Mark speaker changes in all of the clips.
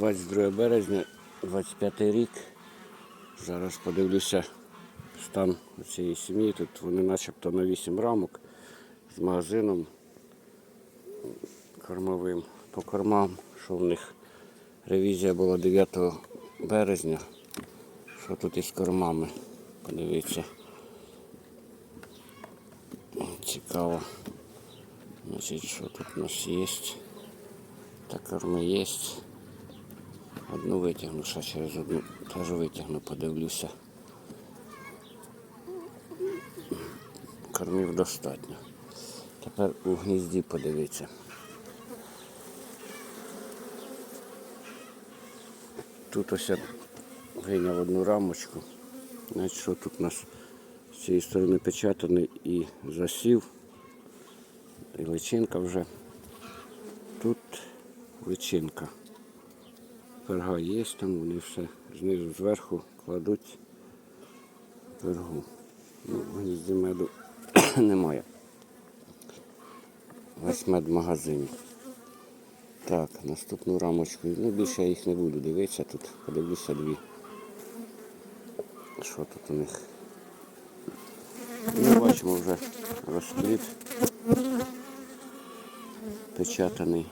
Speaker 1: 22 березня, 25 рік. Зараз подивлюся стан цієї сім'ї. Тут вони начебто на 8 рамок з магазином кормовим. По кормам, що в них ревізія була 9 березня. Що тут із кормами? Подивіться. Цікаво. Значить, що тут у нас є? Та корми є. Одну витягну, ще через одну теж витягну, подивлюся. Кормів достатньо. Тепер у гнізді подивіться. Тут ось я вийняв одну рамочку. Значить, що тут у нас з цієї сторони печатаний і засів, і личинка вже. Тут личинка. Перга є, там вони все знизу зверху кладуть пергу. Ну, гнізді меду немає. Весь мед в магазині. Так, наступну рамочку. Ну, більше я їх не буду дивитися, тут подивлюся дві. Що тут у них? Ну, бачимо вже розплід печатаний.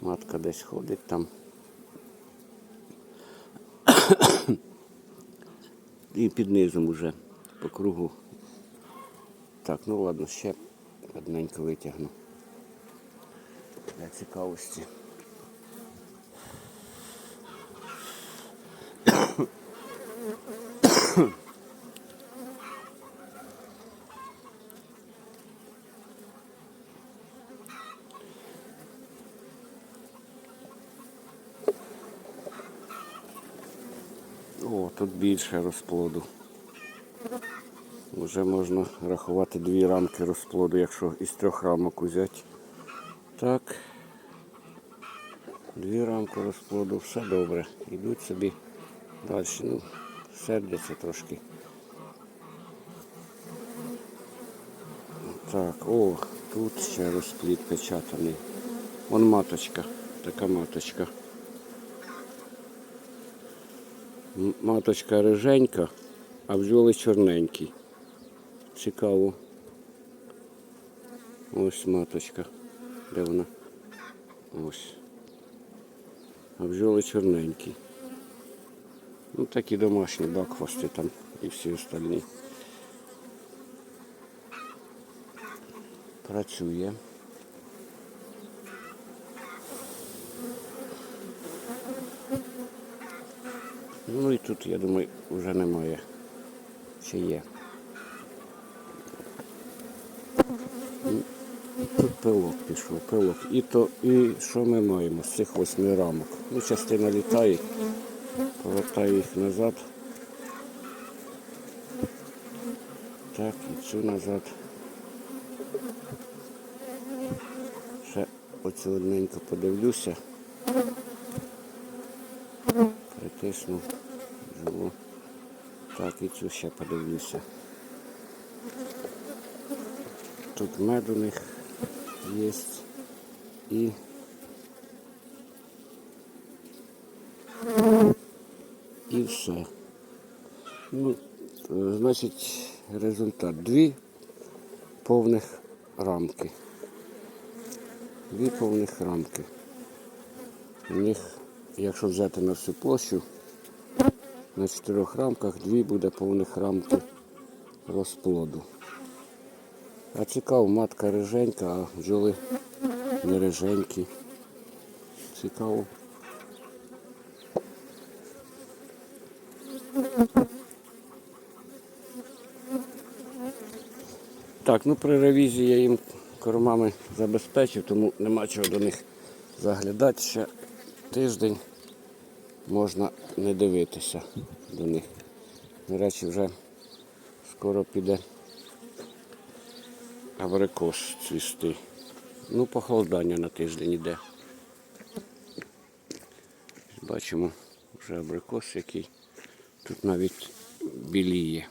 Speaker 1: Матка десь ходить там. І під низом уже по кругу. Так, ну ладно, ще одненько витягну. Для цікавості. О, тут більше розплоду. Вже можна рахувати дві рамки розплоду, якщо із трьох рамок взяти. Так. Дві рамки розплоду, все добре. Йдуть собі далі. Ну, сердяться трошки. Так, о, тут ще розплід печатаний. Вон маточка, така маточка. Маточка риженька, а бджоли чорненькі. Цікаво. Ось маточка. Де вона? Ось. А бджоли чорненькі. Ну такі домашні бакфасти там і всі остальні. Працює. Ну і тут, я думаю, вже немає. Чи є. Тут пилок пішов, пилок. І то, і що ми маємо з цих восьми рамок? Ну, частина літає, повертаю їх назад. Так, і цю назад. Ще оцю одненько подивлюся. Притисну живу. Так, і цю ще подивлюся. Тут мед у них є. І і все. Ну, е, значить, результат. Дві повних рамки. Дві повних рамки. У них, якщо взяти на всю площу, на чотирьох рамках дві буде повних рамки розплоду. А цікаво, матка риженька, а бджоли не риженькі. Цікаво. Так, ну при ревізії я їм кормами забезпечив, тому нема чого до них заглядати. Ще тиждень можна не дивитися до них. До речі, вже скоро піде абрикос цвісти. Ну, похолодання на тиждень іде. Бачимо вже абрикос, який тут навіть біліє.